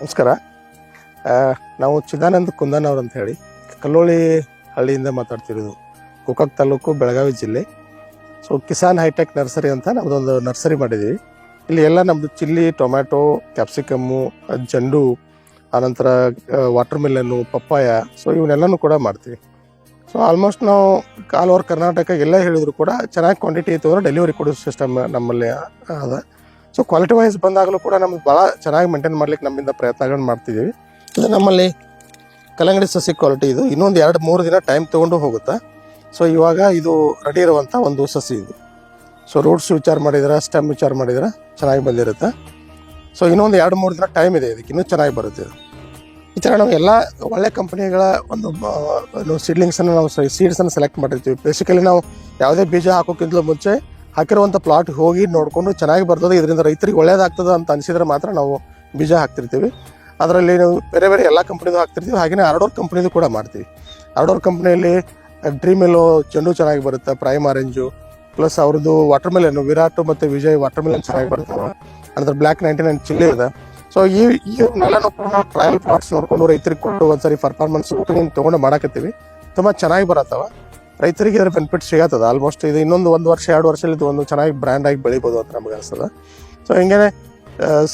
ನಮಸ್ಕಾರ. ನಾವು ಚಿದಾನಂದ ಕುಂದನ್ ಅವ್ರು ಅಂತ ಹೇಳಿ ಕಲ್ಲೋಳಿ ಹಳ್ಳಿಯಿಂದ ಮಾತಾಡ್ತಿರೋದು. ಗೋಕಾಕ್ ತಾಲೂಕು ಬೆಳಗಾವಿ ಜಿಲ್ಲೆ. ಸೊ ಕಿಸಾನ್ ಹೈಟೆಕ್ ನರ್ಸರಿ ಅಂತ ನಮ್ಮದೊಂದು ನರ್ಸರಿ ಮಾಡಿದ್ದೀವಿ ಇಲ್ಲಿ ಎಲ್ಲ ನಮ್ಮದು ಚಿಲ್ಲಿ, ಟೊಮ್ಯಾಟೊ, ಕ್ಯಾಪ್ಸಿಕಮ್ಮು, ಜಂಡು, ಆನಂತರ ವಾಟರ್ ಮಿಲನ್ನು ಪಪ್ಪಾಯ ಸೊ ಇವನ್ನೆಲ್ಲನೂ ಕೂಡ ಮಾಡ್ತೀವಿ. ಸೊ ಆಲ್ಮೋಸ್ಟ್ ನಾವು ಆಲ್ ಓವರ್ ಕರ್ನಾಟಕ ಎಲ್ಲ ಹೇಳಿದ್ರು ಕೂಡ ಚೆನ್ನಾಗಿ ಕ್ವಾಂಟಿಟಿ ಇತ್ತು ಅಂದರೆ ಡೆಲಿವರಿ ಕೊಡೋ ಸಿಸ್ಟಮ್ ನಮ್ಮಲ್ಲಿ ಅದ. ಸೊ ಕ್ವಾಲಿಟಿ ವೈಸ್ ಬಂದಾಗಲೂ ಕೂಡ ನಮ್ಗೆ ಭಾಳ ಚೆನ್ನಾಗಿ ಮೇಂಟೈನ್ ಮಾಡ್ಲಿಕ್ಕೆ ನಮ್ಮಿಂದ ಪ್ರಯತ್ನಗಳನ್ನ ಮಾಡ್ತಿದ್ದೀವಿ. ಇದು ನಮ್ಮಲ್ಲಿ ಕಲ್ಲಂಗಡಿ ಸಸಿ ಕ್ವಾಲಿಟಿ ಇದು. ಇನ್ನೊಂದು ಎರಡು, ಮೂರು ದಿನ ಟೈಮ್ ತೊಗೊಂಡು ಹೋಗುತ್ತೆ? ಸೊ ಇವಾಗ ಇದು ರೆಡಿ ಇರುವಂಥ ಒಂದು ಸಸಿ ಇದು. ಸೊ ರೂಟ್ಸ್ ವಿಚಾರ ಮಾಡಿದ್ರೆ ಸ್ಟೆಮ್ ವಿಚಾರ ಮಾಡಿದ್ರೆ, ಚೆನ್ನಾಗಿ ಬಂದಿರುತ್ತೆ. ಸೊ ಇನ್ನೊಂದು ಎರಡು, ಮೂರು ದಿನ ಟೈಮ್ ಇದೆ ಇದಕ್ಕೆ. ಇನ್ನೂ ಚೆನ್ನಾಗಿ ಬರುತ್ತೆ ಇದು. ಈ ಥರ ನಾವು ಎಲ್ಲ ಒಳ್ಳೆ ಕಂಪ್ನಿಗಳ ಒಂದು ಸೀಡ್ಲಿಂಗ್ಸನ್ನು ನಾವು ಸೀಡ್ಸನ್ನು ಸೆಲೆಕ್ಟ್ ಮಾಡಿರ್ತೀವಿ. ಬೇಸಿಕಲಿ ನಾವು ಯಾವುದೇ ಬೀಜ ಹಾಕೋಕ್ಕಿಂತಲೂ ಮುಂಚೆ ಹಾಕಿರುವಂಥ ಪ್ಲಾಟ್ ಹೋಗಿ ನೋಡಿಕೊಂಡು ಚೆನ್ನಾಗಿ ಬರ್ತದೆ, ಇದರಿಂದ ರೈತರಿಗೆ ಒಳ್ಳೇದಾಗ್ತದೆ ಅಂತ ಅನಿಸಿದ್ರೆ ಮಾತ್ರ ನಾವು ಬೀಜ ಹಾಕ್ತಿರ್ತೀವಿ. ಅದರಲ್ಲಿ ನಾವು ಬೇರೆ ಬೇರೆ ಎಲ್ಲ ಕಂಪ್ನಿದು ಹಾಕ್ತಿರ್ತೀವಿ. ಹಾಗೆಯೇ ಆರ್ಡೋರ್ ಕಂಪ್ನಿದು ಕೂಡ ಮಾಡ್ತೀವಿ. ಆರ್ಡೋರ್ ಕಂಪ್ನಿಯಲ್ಲಿ ಡ್ರೀಮ್ ಎಲ್ಲೋ ಚೆಂಡು ಚೆನ್ನಾಗಿ ಬರುತ್ತೆ ಪ್ರೈಮ್ ಆರೆಂಜು ಪ್ಲಸ್ ಅವ್ರದ್ದು ವಾಟರ್ ಮೆಲನ್ ವಿರಾಟ್ ಮತ್ತು ವಿಜಯ್ ವಾಟರ್ ಮೆಲನ್ ಚೆನ್ನಾಗಿ ಬರ್ತವೆ ಅನಂತರ ಬ್ಲ್ಯಾಕ್ ನೈಂಟಿ ನೈನ್ ಚಿಲ್ಲಿ ಇದೆ. ಸೊ ಈ ಇವನ್ನೆಲ್ಲನೂ ಕೂಡ ಟ್ರಯಲ್ ಪ್ಲಾಟ್ಸ್ ನೋಡಿಕೊಂಡು ರೈತರಿಗೆ ಕೊಟ್ಟು ಒಂದ್ಸರಿ ಪರ್ಫಾರ್ಮೆನ್ಸ್ ಒಪಿನಿಯನ್ ತೊಗೊಂಡು ಮಾಡಕತ್ತೀವಿ. ತುಂಬ ಚೆನ್ನಾಗಿ ಬರತ್ತವ. ರೈತರಿಗೆ ಇದರ ಬೆನಿಫಿಟ್ ಸಿಗತ್ತದ? ಆಲ್ಮೋಸ್ಟ್ ಇದು ಇನ್ನೊಂದು ಒಂದು ವರ್ಷ, ಎರಡು ವರ್ಷದಲ್ಲಿ ಇದು ಒಂದು ಚೆನ್ನಾಗಿ ಬ್ರ್ಯಾಂಡ್ ಆಗಿ ಬೆಳಿಬೋದು ಅಂತ ನಮಗೆ ಅನಿಸ್ತದೆ. ಸೊ ಹಿಂಗೇನೆ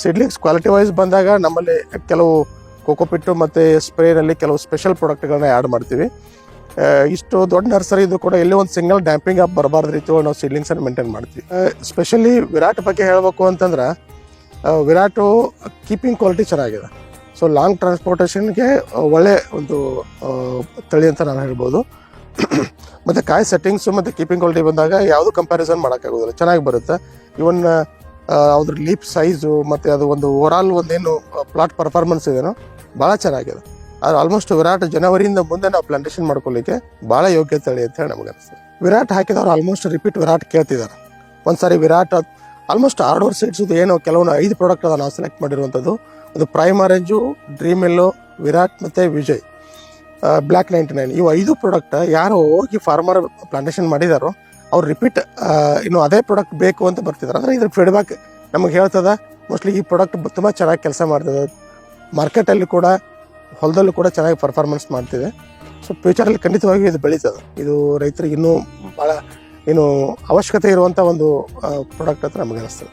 ಸಿಡ್ಲಿಂಗ್ಸ್ ಕ್ವಾಲಿಟಿ ವೈಸ್ ಬಂದಾಗ ನಮ್ಮಲ್ಲಿ ಕೆಲವು ಕೋಕೋಪಿಟ್ಟು ಮತ್ತು ಸ್ಪ್ರೇನಲ್ಲಿ ಕೆಲವು ಸ್ಪೆಷಲ್ ಪ್ರಾಡಕ್ಟ್ಗಳನ್ನ ಆ್ಯಡ್ ಮಾಡ್ತೀವಿ. ಇಷ್ಟು ದೊಡ್ಡ ನರ್ಸರಿ ಇದು ಕೂಡ ಎಲ್ಲಿ ಒಂದು ಸಿಂಗಲ್ ಡ್ಯಾಂಪಿಂಗ್ ಅಪ್ ಬರಬಾರ್ದು ರೀತಿ ನಾವು ಸೀಡ್ಲಿಂಗ್ಸನ್ನು ಮೇಂಟೈನ್ ಮಾಡ್ತೀವಿ. ಸ್ಪೆಷಲಿ ವಿರಾಟ್ ಬಗ್ಗೆ ಹೇಳಬೇಕು ಅಂತಂದ್ರೆ ವಿರಾಟು ಕೀಪಿಂಗ್ ಕ್ವಾಲಿಟಿ ಚೆನ್ನಾಗಿದೆ. ಸೊ ಲಾಂಗ್ ಟ್ರಾನ್ಸ್ಪೋರ್ಟೇಷನ್ಗೆ ಒಳ್ಳೆ ಒಂದು ತಳಿ ಅಂತ ನಾನು ಹೇಳ್ಬೋದು. ಮತ್ತು ಕಾಯಿ ಸೆಟ್ಟಿಂಗ್ಸು ಮತ್ತು ಕೀಪಿಂಗ್ ಕ್ವಾಲಿಟಿ ಬಂದಾಗ ಯಾವುದು ಕಂಪ್ಯಾರಿಸನ್ ಮಾಡೋಕ್ಕಾಗೋದಿಲ್ಲ. ಚೆನ್ನಾಗಿ ಬರುತ್ತೆ. ಇವನ್ ಅದ್ರ ಲೀಪ್ ಸೈಜು ಮತ್ತು ಅದು ಒಂದು ಓವರಾಲ್ ಒಂದೇನು ಪ್ಲಾಟ್ ಪರ್ಫಾರ್ಮೆನ್ಸ್ ಇದೆನೋ ಭಾಳ ಚೆನ್ನಾಗಿದೆ. ಆದ್ರೆ ಆಲ್ಮೋಸ್ಟ್ ವಿರಾಟ್ ಜನವರಿಯಿಂದ ಮುಂದೆ ನಾವು ಪ್ಲಾಂಟೇಷನ್ ಮಾಡ್ಕೊಳ್ಳಿಕ್ಕೆ ಭಾಳ ಯೋಗ್ಯ ತಳಿ ಅಂತ ಹೇಳಿ ನಮಗೆ ಅನಿಸ್ತದೆ ವಿರಾಟ್ ಹಾಕಿದವ್ರು ಆಲ್ಮೋಸ್ಟ್ ರಿಪೀಟ್ ವಿರಾಟ್ ಕೇಳ್ತಿದ್ದಾರೆ. ಒಂದ್ಸಾರಿ ವಿರಾಟ್ ಆಲ್ಮೋಸ್ಟ್ ಆರ್ಡೋರ್ ಸೀಟ್ಸ್ ಏನೋ ಕೆಲವೊಂದು ಐದು ಪ್ರಾಡಕ್ಟ್ ಅದ ನಾವು ಸೆಲೆಕ್ಟ್ ಮಾಡಿರುವಂಥದ್ದು. ಅದು prime orange dream yellow, Virat ಮತ್ತು ವಿಜಯ್. ಬ್ಲ್ಯಾಕ್ ನೈಂಟಿ ನೈನ್ ಇವು ಐದು ಪ್ರಾಡಕ್ಟ್ ಯಾರು ಹೋಗಿ ಫಾರ್ಮರ್ ಪ್ಲಾಂಟೇಶನ್ ಮಾಡಿದಾರೋ, ಅವ್ರು ರಿಪೀಟ್ ಇನ್ನು ಅದೇ ಪ್ರಾಡಕ್ಟ್ ಬೇಕು ಅಂತ ಬರ್ತಿದ್ದಾರೆ ಅಂದರೆ ಇದ್ರ ಫೀಡ್ಬ್ಯಾಕ್ ನಮಗೆ ಹೇಳ್ತದ ಮೋಸ್ಟ್ಲಿ ಈ ಪ್ರಾಡಕ್ಟ್ ತುಂಬ ಚೆನ್ನಾಗಿ ಕೆಲಸ ಮಾಡ್ತದೆ. ಮಾರ್ಕೆಟಲ್ಲಿ ಕೂಡ, ಹೊಲದಲ್ಲೂ ಕೂಡ ಚೆನ್ನಾಗಿ ಪರ್ಫಾರ್ಮೆನ್ಸ್ ಮಾಡ್ತಿದೆ. ಸೊ ಫ್ಯೂಚರಲ್ಲಿ ಖಂಡಿತವಾಗಿಯೂ ಇದು ಬೆಳೀತದೆ. ಇದು ರೈತರಿಗೆ ಇನ್ನೂ ಭಾಳ ಏನು ಅವಶ್ಯಕತೆ ಇರುವಂಥ ಒಂದು ಪ್ರಾಡಕ್ಟ್ ಅಂತ ನಮಗೆ ಅನಿಸ್ತದೆ.